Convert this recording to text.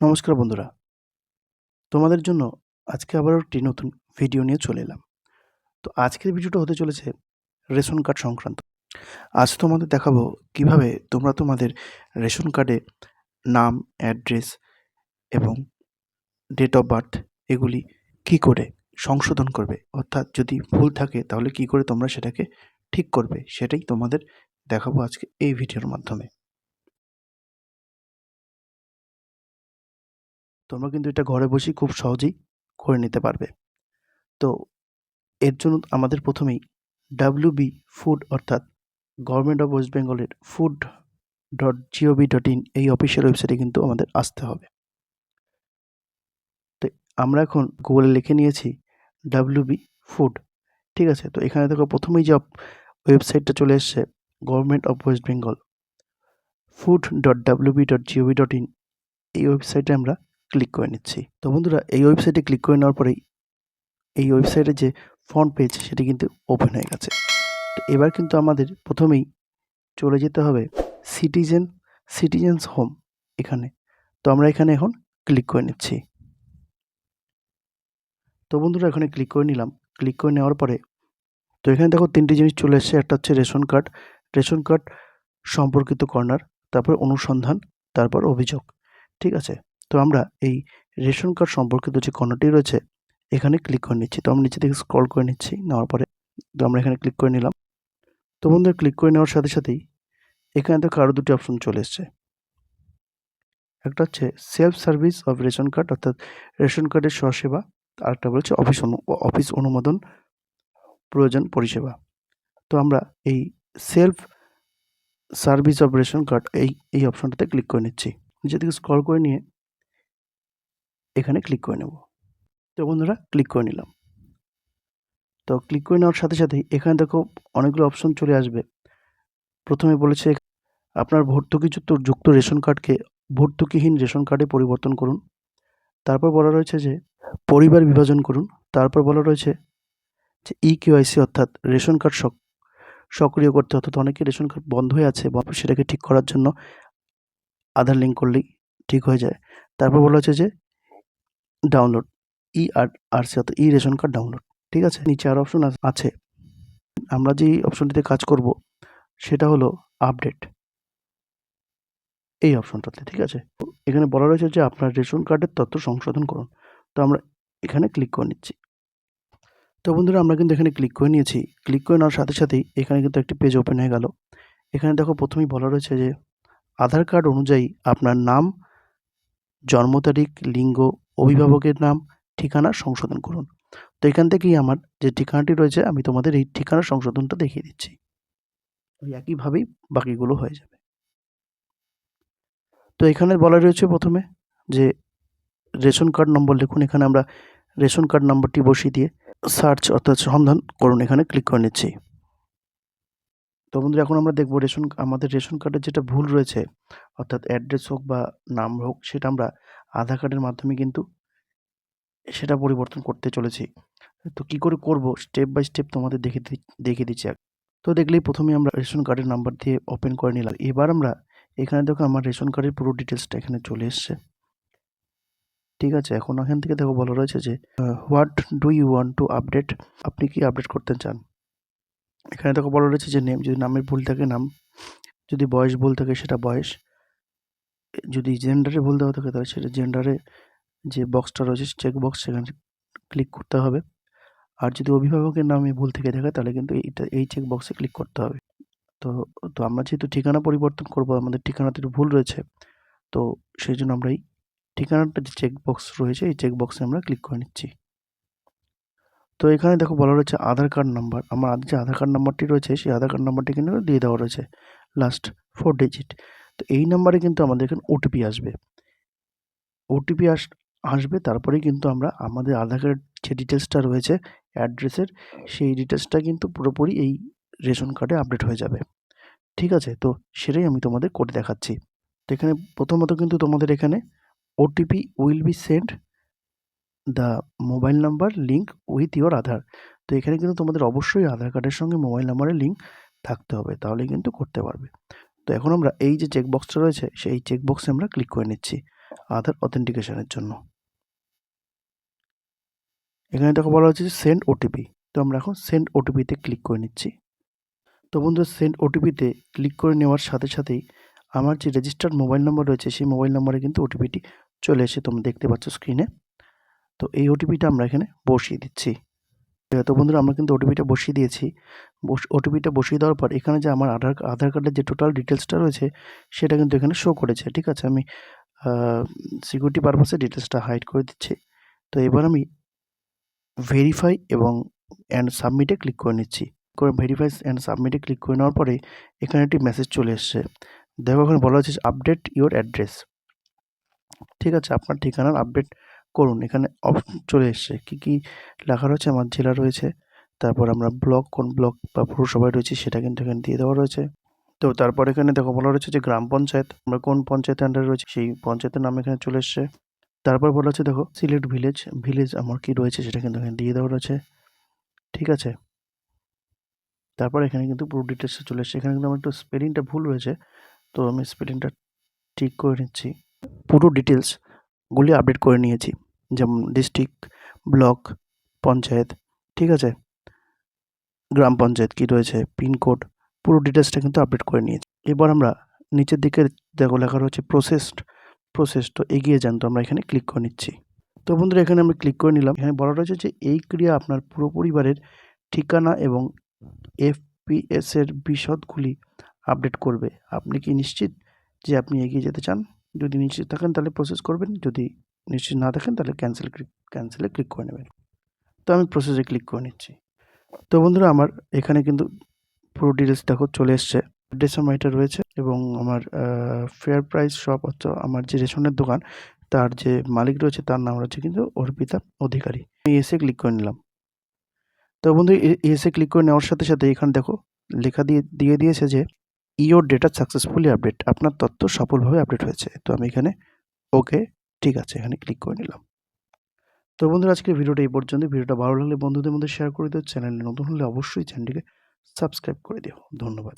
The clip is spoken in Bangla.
নমস্কার বন্ধুরা। তোমাদের জন্য আজকে আবারও একটি নতুন ভিডিও নিয়ে চলে এলাম। তো আজকের ভিডিওটা হতে চলেছে রেশন কার্ড সংক্রান্ত। আজ তোমাদের দেখাবো কীভাবে তোমরা তোমাদের রেশন কার্ডে নাম অ্যাড্রেস এবং ডেট অফ বার্থ এগুলি কি করে সংশোধন করবে? অর্থাৎ যদি ভুল থাকে তাহলে কি করে তোমরা সেটাকে ঠিক করবে? সেটাই তোমাদের দেখাবো আজকে এই ভিডিওর মাধ্যমে। তোমরা কিন্তু এটা ঘরে বসেই খুব সহজেই করে নিতে পারবে। তো এর জন্য আমাদের প্রথমেই ডাব্লিউ বি ফুড অর্থাৎ গভর্নমেন্ট অফ ওয়েস্ট বেঙ্গলের food dot G O V dot in এই অফিসিয়াল ওয়েবসাইটে কিন্তু আমাদের আসতে হবে। তো আমরা এখন গুগলে লিখে নিয়েছি ডাব্লিউ বি ফুড ঠিক আছে? তো এখানে দেখো প্রথমেই যে ওয়েবসাইটটা চলে এসছে government of West Bengal food dot W B dot G O V dot in এই ওয়েবসাইটে আমরা ক্লিক করে নিচ্ছি। তো বন্ধুরা, এই ওয়েবসাইটে ক্লিক করে নেওয়ার পরেই এই ওয়েবসাইটে যে ফ্রন্ট পেজ সেটি কিন্তু ওপেন হয়ে গেছে। তো এবার কিন্তু আমাদের প্রথমেই চলে যেতে হবে সিটিজেন সিটিজেন্স হোম এখানে। তো আমরা এখানে এখন ক্লিক করে নিচ্ছি। তো বন্ধুরা, এখানে ক্লিক করে নিলাম। ক্লিক করে নেওয়ার পরে, তো এখানে দেখো তিনটি জিনিস চলে এসছে। একটা হচ্ছে রেশন কার্ড। রেশন কার্ড সম্পর্কিত কর্নার, তারপর অনুসন্ধান, তারপর অভিযোগ। ঠিক আছে? তো আমরা এই রেশন কার্ড সম্পর্কিত যে কর্নারটি রয়েছে, এখানে ক্লিক করে নিচ্ছি। তো আমরা নিচে থেকে স্ক্রল করে নিচ্ছি, নেওয়ার পরে তো আমরা এখানে ক্লিক করে নিলাম। তো বন্ধুরা ক্লিক করে নেওয়ার সাথে সাথেই এখানে দেখো আরও দুটি অপশন চলে এসছে। একটা হচ্ছে self service of ration card অর্থাৎ রেশন কার্ডের স্বসেবা। আরেকটা বলছে অফিস অফিস অনুমোদন প্রয়োজন পরিষেবা। তো আমরা এই self service of ration card এই এই অপশনটাতে ক্লিক করে নিচ্ছি। নিচে থেকে স্ক্রল করে নিয়ে এখানে ক্লিক করে নেব। তো বন্ধুরা ক্লিক করে নিলাম। তো ক্লিক করে নেওয়ার সাথে সাথেই এখানে দেখো অনেকগুলো অপশন চলে আসবে। প্রথমে বলেছে, আপনার ভর্তুকিযুক্ত যুক্ত রেশন কার্ডকে ভর্তুকিহীন রেশন কার্ডে পরিবর্তন করুন। তারপর বলা রয়েছে যে, পরিবার বিভাজন করুন। তারপর বলা রয়েছে যে ই কেওয়াইসি অর্থাৎ রেশন কার্ড সক্রিয় করতে অর্থাৎ অনেকে রেশন কার্ড বন্ধ হয়ে আছে বা সেটাকে ঠিক করার জন্য আধার লিঙ্ক করলেই ঠিক হয়ে যায়। তারপর বলা হচ্ছে যে ডাউনলোড ই আর আরসি অর্থাৎ ই রেশন কার্ড ডাউনলোড ঠিক আছে? নিচে আর অপশন আছে। আমরা যেই অপশনটিতে কাজ করব, সেটা হলো আপডেট এই অপশনটাতে ঠিক আছে? এখানে বলা রয়েছে যে আপনার রেশন কার্ডের তথ্য সংশোধন করুন। তো আমরা এখানে ক্লিক করে নিচ্ছি। তো বন্ধুরা, আমরা কিন্তু এখানে ক্লিক করে নিয়েছি। ক্লিক করে নেওয়ার সাথে সাথেই এখানে কিন্তু একটি পেজ ওপেন হয়ে গেল। এখানে দেখো, প্রথমেই বলা রয়েছে যে, আধার কার্ড অনুযায়ী আপনার নাম, জন্ম তারিখ, লিঙ্গ অভিভাবকের নাম, ঠিকানা সংশোধন করুন। তো এখান থেকেই আমার যে ঠিকানাটি রয়েছে, আমি তোমাদের এই ঠিকানা সংশোধনটা দেখিয়ে দিচ্ছি। ওই একইভাবেই বাকিগুলো হয়ে যাবে। তো এখানে বলা রয়েছে প্রথমে যে রেশন কার্ড নম্বর লিখুন। এখানে আমরা রেশন কার্ড নম্বরটি বসিয়ে দিয়ে সার্চ অর্থাৎ সন্ধান করুন। এখানে ক্লিক করে নিচ্ছি। তো বন্ধুরা, এখন আমরা দেখব রেশন আমাদের রেশন কার্ডের যেটা ভুল রয়েছে, অর্থাৎ অ্যাড্রেস হোক বা নাম হোক, সেটা আমরা আধার কার্ডের মাধ্যমে কিন্তু সেটা পরিবর্তন করতে চলেছি। তো কি করে করব? স্টেপ বাই স্টেপ তোমাদের দেখে দেখিয়ে দিচ্ছি তো দেখলেই প্রথমে আমরা রেশন কার্ডের নাম্বার দিয়ে ওপেন করে নিলাম। এবার আমরা এখানে দেখো আমার রেশন কার্ডের পুরো ডিটেলসটা এখানে চলে এসছে। ঠিক আছে, এখন এখান থেকে দেখো বলা রয়েছে যে what do you want to update? আপনি কি আপডেট করতে চান? এখানে দেখো বলা রয়েছে যে নেম, যদি নামের ভুল থাকে নাম, যদি বয়স ভুল থাকে সেটা বয়স, যদি জেন্ডারে ভুল দেওয়া থাকে তাহলে সেটা জেন্ডারে যে বক্সটা রয়েছে চেক বক্স সেখানে ক্লিক করতে হবে। আর যদি অভিভাবকের নামে ভুল থেকে থাকে তাহলে কিন্তু এইটা, এই চেক বক্সে ক্লিক করতে হবে। তো তো আমরা যেহেতু ঠিকানা পরিবর্তন করব, আমাদের ঠিকানাতে একটু ভুল রয়েছে, তো সেই জন্য আমরা এই ঠিকানাটা যে চেক বক্স রয়েছে, এই চেক বক্সে আমরা ক্লিক করে নিচ্ছি। তো এখানে দেখো বলা রয়েছে আধার কার্ড নাম্বার। আমার যে আধার কার্ড নাম্বারটি রয়েছে, সেই আধার কার্ড নাম্বারটি কিন্তু দিয়ে দেওয়া রয়েছে লাস্ট ফোর ডিজিট তো এই নাম্বারে কিন্তু আমাদের এখানে ওটিপি আসবে। ওটিপি আস, আসবে, তারপরেই কিন্তু আমরা আমাদের আধার কার্ড যে ডিটেলসটা রয়েছে অ্যাড্রেসের সেই ডিটেলসটা কিন্তু পুরোপুরি এই রেশন কার্ডে আপডেট হয়ে যাবে। ঠিক আছে? তো সেটাই আমি তোমাদের করে দেখাচ্ছি। তো এখানে প্রথমত কিন্তু তোমাদের এখানে OTP will be send the mobile number link with your Aadhaar তো এখানে কিন্তু তোমাদের অবশ্যই আধার কার্ডের সঙ্গে মোবাইল নাম্বারের লিঙ্ক থাকতে হবে, তাহলে কিন্তু করতে পারবে। তো এখন আমরা এই যে চেক বক্সটা রয়েছে, সেই চেক বক্সে আমরা ক্লিক করে নিচ্ছি আধার অথেন্টিকেশনের জন্য। এখানে দেখো বলা হচ্ছে সেন্ড ওটিপি তো আমরা এখন সেন্ড ওটিপিতে ক্লিক করে নিচ্ছি। তো বন্ধুরা সেন্ড ওটিপিতে ক্লিক করে নেওয়ার সাথে সাথেই আমার যে রেজিস্টার্ড মোবাইল নম্বর রয়েছে, সেই মোবাইল নম্বরে কিন্তু ওটিপিটি চলে এসে তোমরা দেখতে পাচ্ছ স্ক্রিনে তো এই ওটিপিটা আমরা এখানে বসিয়ে দিচ্ছি। তো বন্ধুরা, আমরা কিন্তু ওটিপিটা বসিয়ে দিয়েছি। ওটিপিটা বসিয়ে দেওয়ার পর এখানে যে আমার আধার আধার কার্ডের যে টোটাল ডিটেলসটা রয়েছে, সেটা কিন্তু এখানে শো করেছে, ঠিক আছে? আমি সিকিউরিটি পারপাসে ডিটেলসটা হাইড করে দিচ্ছি। তো এবার আমি ভেরিফাই এবং অ্যান্ড সাবমিটে ক্লিক করে নিচ্ছি। করে ভেরিফাই অ্যান্ড সাবমিটে ক্লিক করে নেওয়ার পরে এখানে একটি মেসেজ চলে এসছে। দেখো এখানে বলা হচ্ছে আপডেট ইওর অ্যাড্রেস ঠিক আছে? আপনার ঠিকানার আপডেট করুন। এখানে অপশন চলে এসছে। কী কী লেখা রয়েছে? আমার জেলা রয়েছে। তারপর আমরা ব্লক, কোন ব্লক বা পুরসভায় রয়েছি সেটা কিন্তু এখানে দিয়ে দেওয়া রয়েছে। তো তারপর এখানে দেখো বলা রয়েছে যে গ্রাম পঞ্চায়েত, আমরা কোন পঞ্চায়েতের আন্ডারে রয়েছে সেই পঞ্চায়েতের নাম এখানে চলে এসছে। তারপর বলা হচ্ছে দেখো সিলেট ভিলেজ ভিলেজ আমার কি রয়েছে সেটা কিন্তু এখানে দিয়ে দেওয়া রয়েছে। ঠিক আছে? তারপর এখানে কিন্তু পুরো ডিটেলসে চলে এসছে। এখানে কিন্তু আমার একটু স্পেলিংটা ভুল রয়েছে তো আমি স্পেলিংটা ঠিক করে নিচ্ছি। পুরো ডিটেলসগুলি আপডেট করে নিয়েছি। যেমন ডিস্ট্রিক্ট ব্লক পঞ্চায়েত, ঠিক আছে? গ্রাম পঞ্চায়েত কী রয়েছে? পিনকোড পুরো ডিটেলসটা কিন্তু আপডেট করে নিয়েছি। এবার আমরা নিচের দিকে দেখো, লেখা রয়েছে প্রসেসড প্রসেস তো এগিয়ে যান, তো আমরা এখানে ক্লিক করে নিচ্ছি। তো বন্ধুরা, এখানে আমি ক্লিক করে নিলাম। এখানে বলা রয়েছে যে এই ক্রিয়া আপনার পুরো পরিবারের ঠিকানা এবং এফপিএস এর বিশদগুলি আপডেট করবে। আপনি কি নিশ্চিত যে আপনি এগিয়ে যেতে চান? যদি নিশ্চিত থাকেন, তাহলে প্রসেস করবেন। যদি নিশ্চিত না থাকেন তাহলে ক্যান্সেল ক্লিক ক্যান্সেলে ক্লিক করে নেবেন। তো আমি প্রসেসে ক্লিক করে নিচ্ছি। তো বন্ধুরা, আমার এখানে কিন্তু পুরো ডিটেলস দেখো চলে এসছে। ডেসামাইটার রয়েছে এবং আমার ফেয়ার প্রাইস শপ হচ্ছে আমার যে রেশনের দোকান, তার যে মালিক রয়েছে, তার নাম রয়েছে কিন্তু অর্পিতা অধিকারী। আমি এসে ক্লিক করে নিলাম। তো বন্ধু এসে ক্লিক করে নেওয়ার সাথে সাথে এখানে দেখো, লেখা দিয়ে দিয়ে দিয়েছে যে ইওর ডেটা সাকসেসফুলি আপডেট আপনার তথ্য সফলভাবে আপডেট হয়েছে। তো আমি এখানে ওকে ঠিক আছে, এখানে ক্লিক করে নিলাম। তো বন্ধুরা, আজকের ভিডিওটা এই পর্যন্ত। ভিডিওটা ভালো লাগলে বন্ধুদের মধ্যে শেয়ার করে দিও। চ্যানেলে নতুন হলে অবশ্যই চ্যানেলটিকে সাবস্ক্রাইব করে দিও। ধন্যবাদ।